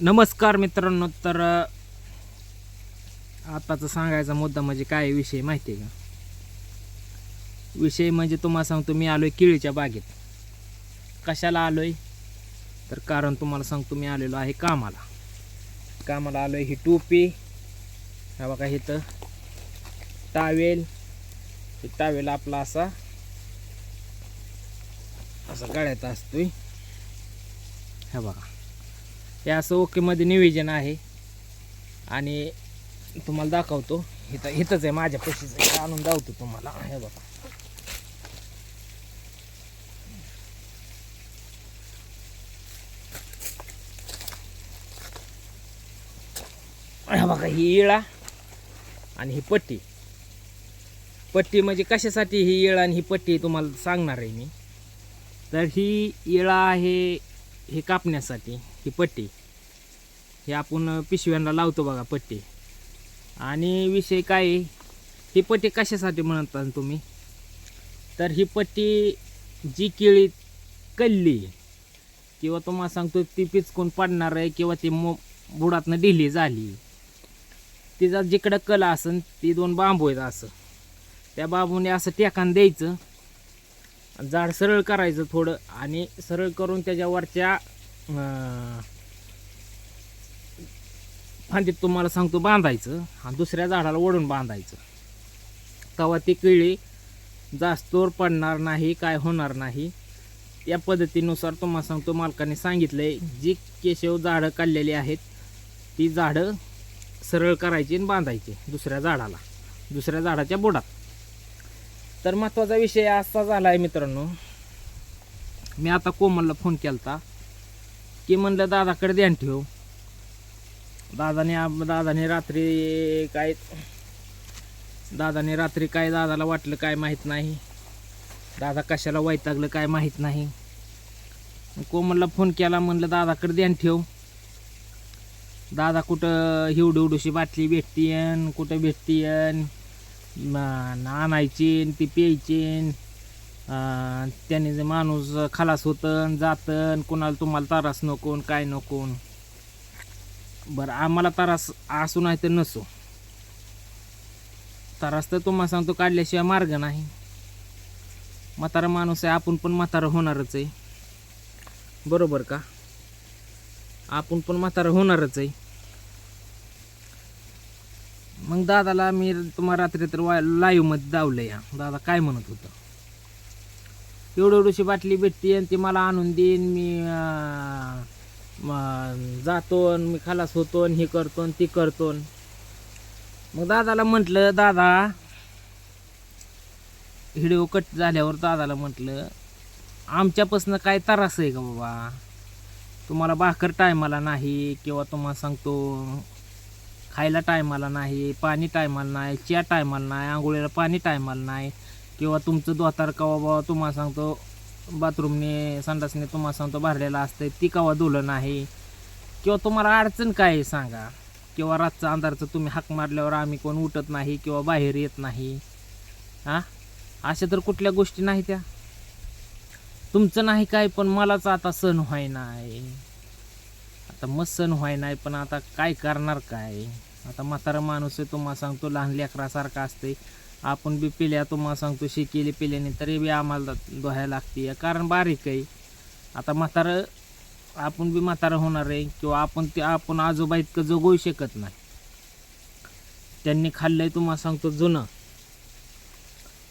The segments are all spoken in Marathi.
नमस्कार मित्रांनो तर आताचा सांगायचा मुद्दा म्हणजे काय विषय माहिती आहे का? विषय म्हणजे तुम्हाला सांगतो मी आलोय केळीच्या बागेत. कशाला आलोय? तर कारण तुम्हाला सांगतो मी आलेलो आहे कामाला. कामाला आलोय ही टोपी. हा बघा इथं टावेल. हे टावेल आपला असा असा गळ्यात असतोय. हे बघा. हे असं ओकेमध्ये निवेदन आहे. आणि तुम्हाला दाखवतो. इथं इथंच आहे माझ्या पशीचं. आणून दावतो तुम्हाला. हे बघा. बघा ही इळा आणि ही पट्टी. पट्टी म्हणजे कशासाठी ही इळा आणि ही पट्टी तुम्हाला सांगणार आहे मी. तर ही इळा आहे हे कापण्यासाठी ही पट्टी. हे आपण पिशव्यांना लावतो बघा पट्टी. आणि विषय काय आहे, ही पट्टी कशासाठी म्हणता तुम्ही? तर ही पट्टी जी केळी कल्ली किंवा तुम्हाला सांगतो ती पिचकून पडणार आहे किंवा ती मो बुडातनं ढिली झाली तिचा जिकडं कल असन ती दोन बांबू आहेत असं. त्या बांबूने असं टेकान द्यायचं. झाड सरळ करायचं थोडं आणि सरळ करून त्याच्यावरच्या फांदीत तुम्हाला सांगतो बांधायचं. आणि दुसऱ्या झाडाला ओढून बांधायचं. तेव्हा ती किळी जास्तोर पडणार नाही काय होणार नाही. या पद्धतीनुसार तुम्हाला सांगतो मालकाने सांगितलं आहे जी केशव झाडं काढलेली आहेत ती झाडं सरळ करायची आणि बांधायची दुसऱ्या झाडाला दुसऱ्या झाडाच्या बुडात. तर महत्त्वाचा विषय असा झाला आहे मित्रांनो मी आता कोमलला फोन केला होता की म्हणलं दादाकडे ध्यान ठेव. दादाने आप- दादाने रात्री काय दादाने रात्री काय दादाला वाटलं काय माहीत नाही. दादा कशाला वैतागलं काय माहीत नाही. कोमलला फोन केला म्हणलं दादाकडे ध्यान ठेव. दादा कुठं हिवडू हिवडूशी बाटली भेटतीयन कुठं भेटतीयन? म- आणायची ती प्यायची त्याने जे माणूस खलास होतं जातं कुणाला तुम्हाला तारास नको काय नको बरं आम्हाला तारास असू नाही तर नसो. तारास तर तुम्हाला सांगतो काढल्याशिवाय मार्ग नाही. म्हातारा माणूस आहे आपण पण म्हातारा होणारच आहे. बरोबर का? आपण पण म्हातारा होणारच आहे. मग दादाला मी तुम्हाला रात्री तर वा लाईव्हमध्ये दावलं या दादा काय म्हणत होतं? एवढी एवढीशी बाटली भेटते आणि ती मला आणून देईन मी जातो आणि मी खालास होतो आणि हे करतो आणि ती करतो न. मग दादाला म्हटलं दादा व्हिडिओ कट झाल्यावर दादाला म्हटलं आमच्यापासनं काय त्रास आहे का बाबा तुम्हाला भाकर टायमाला नाही किंवा तुम्हाला सांगतो खायला टायमाला नाही पाणी टायमाला नाही चिया टायमाला नाही आंघोळीला पाणी टायमाला नाही किंवा तुमचं दोतार का बाबा तुम्हाला सांगतो बाथरूमने संडासने तुम्हाला सांगतो भरलेला असतं ती कवा धुलं नाही. किंवा तुम्हाला अडचण काय आहे सांगा. किंवा रातचा अंधारचं तुम्ही हाक मारल्यावर आम्ही कोण उठत नाही किंवा बाहेर येत नाही. हां? अशा तर कुठल्या गोष्टी नाही त्या. तुमचं नाही काय पण मलाच आता सण व्हाय नाही आता मग सण व्हाय नाही पण आता काय करणार काय? आता म्हातारा माणूस आहे तुम्हाला सांगतो लहान लेकरासारखा असते आपण बी पिल्या तुम्हाला सांगतो शिकेली पिल्याने तरी बी आम्हाला दोहायला लागते. कारण बारीक आहे. आता म्हातारं आपण बी म्हातारं होणार आहे किंवा आपण ते आपण आजोबा इतकं जगवू शकत नाही. त्यांनी खाल्लंय तुम्हाला सांगतो जुनं.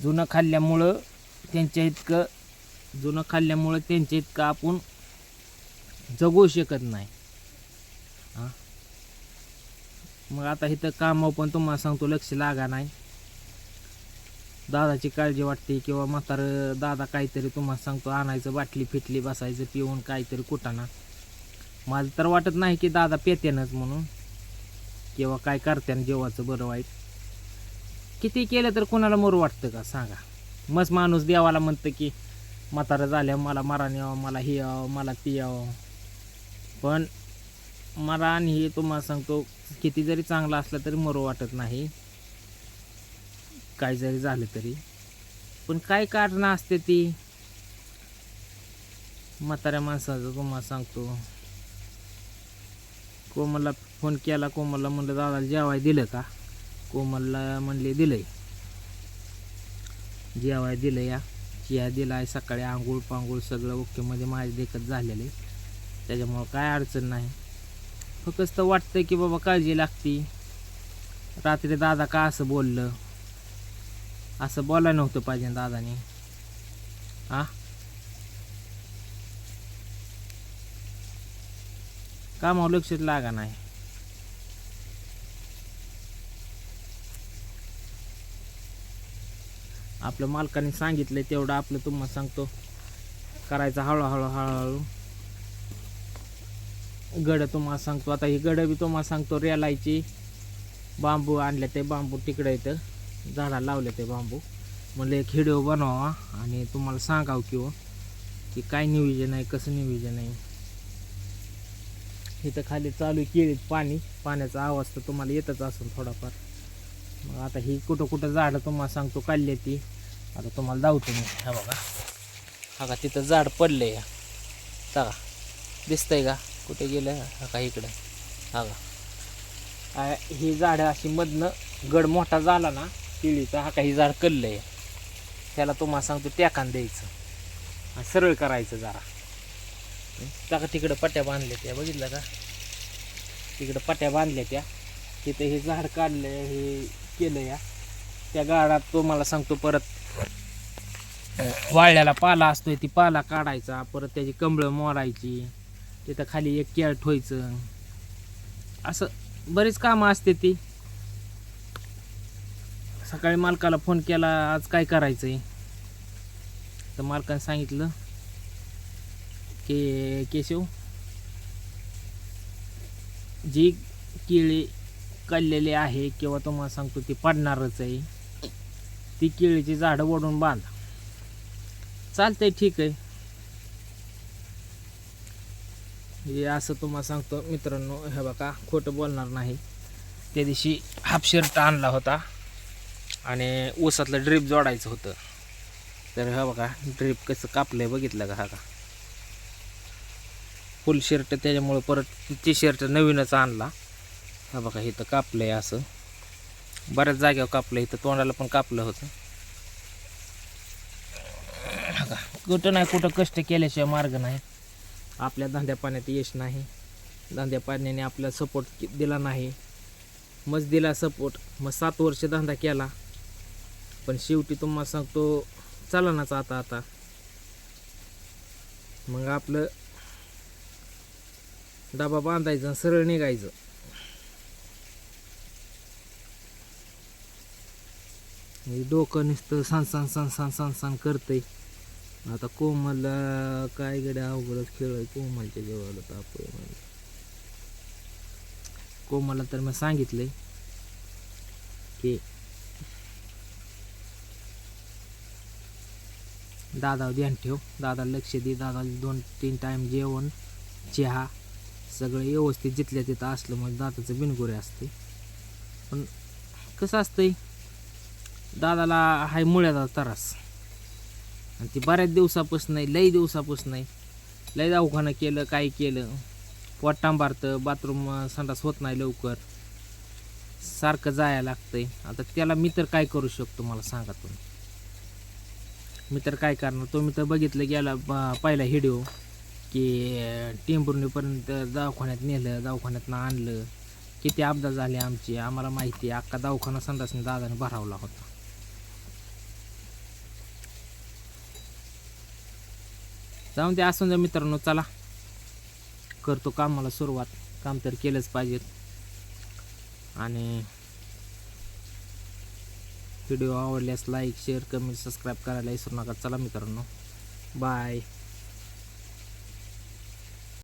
जुनं खाल्ल्यामुळं त्यांच्या इतकं जुनं खाल्ल्यामुळं त्यांच्या इतकं आपण जगू शकत नाही. मग आता इथं कामं पण तुम्हाला सांगतो लक्ष लागा नाही. दादाची काळजी वाटते किंवा म्हातारं दादा काहीतरी तुम्हाला सांगतो आणायचं बाटली फिटली बसायचं पिऊन काहीतरी कुटाणा मला तर वाटत नाही की दादा पेत्यानंच म्हणून. किंवा काय करत्यान जेवाचं बरं वाईट. किती केलं तर कोणाला मरू वाटतं का सांगा. मस्त माणूस देवाला म्हणतं की म्हातारं झाल्या मला मारा यावं मला हे यावं मला ती यावं. पण आणि हे तुम्हाला सांगतो किती जरी चांगलं असला तरी मरू वाटत नाही. काय जरी झालं तरी. पण काय कारणं असते ती? म्हाताऱ्या माणसाचं तुम्हाला सांगतो? कोमलला फोन केला कोमलला म्हणलं दादाला जेवाय दिलं का? कोमलला म्हणले दिलंय. जेवाय दिलं या. चिया दिला आहे सकाळी आंघोळ पांघोळ सगळं ओकेमध्ये माझे देखत झालेलं. आहे त्याच्यामुळं काय अडचण नाही. फक्त तर की बाबा काळजी लागती. रात्री दादा का असं बोललं? असं बोलायला नव्हतं पाहिजे दादाने. आ कामावर लक्षात लागा नाही. आपल्या मालकाने सांगितलं तेवढं आपलं तुम्हाला सांगतो. करायचं हळूहळू हळूहळू. गड तुम्हाला सांगतो. आता ही गड बी तुम्हाला सांगतो रेलायची. बांबू आणले ते बांबू तिकडे इथं. झाडा लावले ते बांबू. म्हणलं एक व्हिडिओ बनवावा आणि तुम्हाला सांगावं किंवा हो, की काय नियोजन आहे कसं नियोजन आहे. इथं खाली चालू केळीत पाणी. पाण्याचा आवाज तर तुम्हाला येतच असेल थोडाफार. मग आता ही कुठं कुठं झाडं तुम्हाला सांगतो काढली ती. आता तुम्हाला दावतो मी. हा बघा. हा का तिथं झाड पडले या बघा दिसतंय का? कुठे गेलं? हा का इकडं. हा का. ही झाडं अशी मधनं गड मोठा झाला ना केळीचा हा काही झाड कल्लं आहे. त्याला तुम्हाला सांगतो टेकान द्यायचं. आणि सरळ करायचं जरा. का तिकडं पट्ट्या बांधल्या त्या बघितलं का? तिकडं पट्ट्या बांधल्या त्या. तिथं हे झाड काढलं हे केलं या. त्या गाडात तो मला सांगतो परत वाळल्याला पाला असतोय ती पाला काढायचा परत त्याची कंबळं मोरायची तिथं खाली एक केळ ठोयचं. असं बरीच कामं असते ती. सकाळी मालकाला फोन केला आज काय करायचं आहे तर मालकाने सांगितलं की केशव जी केळी काढलेली आहे किंवा तुम्हाला सांगतो ती पडणारच आहे ती केळीची झाडं ओढून बांधा. चालतंय ठीक आहे. हे असं तुम्हाला सांगतो मित्रांनो हे बघा खोटं बोलणार नाही. त्या दिवशी हाफ शर्ट आणला होता. आणि ऊसातलं ड्रीप जोडायचं होतं. तर हा बघा ड्रीप कसं कापलं आहे बघितलं का हा का? फुल शर्ट त्याच्यामुळं परत टी शर्ट नवीनच आणला. हा बघा इथं आहे असं. बऱ्याच जागेवर कापलं इथं तोंडाला पण कापलं होतं. कुठं नाही कुठं कष्ट केल्याशिवाय मार्ग नाही. आपल्या धंद्या पाण्यात यश नाही. धंद्या पाण्याने आपला सपोर्ट दिला नाही. मग दिला सपोर्ट मग सात वर्ष धंदा केला. पण शेवटी तुम्हाला सांगतो चला नाच आता आता. मग आपलं डबा बांधायचा सरळ निघायचं. डोकं नुसतं सान सान सान सान सान सान करतंय. आता कोमल काय गड्या अवघडच खेळ आहे. कोमलच्या जेवायला ताप आहे म्हणजे कोमलला तर मी सांगितलंय की दादावर ध्यान ठेव. दादा लक्ष दे. दादा दोन तीन टाईम जेवण चहा सगळं व्यवस्थित जिथल्या तिथं असलं म्हणजे दादाचं बिनगोरे असते. पण कसं असतंय दादाला हाय मुळ्याचा त्रास. आणि ती बऱ्याच दिवसापासून नाही लई दिवसापासून नाही. लई दवाखानं केलं काय केलं. पोट टांबारतं बाथरूम संडास होत नाही लवकर. सारखं जायला लागतंय. आता त्याला मी तर काय करू शकतो मला सांगा तुम्ही. मी तर काय करणार? तुम्ही तर बघितलं गेला पहिला हिडिओ की टेंभुर्णीपर्यंत दवाखान्यात नेलं दवाखान्यातनं आणलं. किती अपघात झाले आमचे? आम्हाला माहिती आहे अख्खा दवाखाना संडासने दादाने भरावला होता. जाऊन ते असून जा मित्रांनो चला. करतो कामाला सुरुवात. काम तर केलंच पाहिजेत. आणि व्हिडिओ आवडल्यास लाईक शेअर कमेंट सबस्क्राईब करायला विसरू नका. चला मित्रांनो. बाय.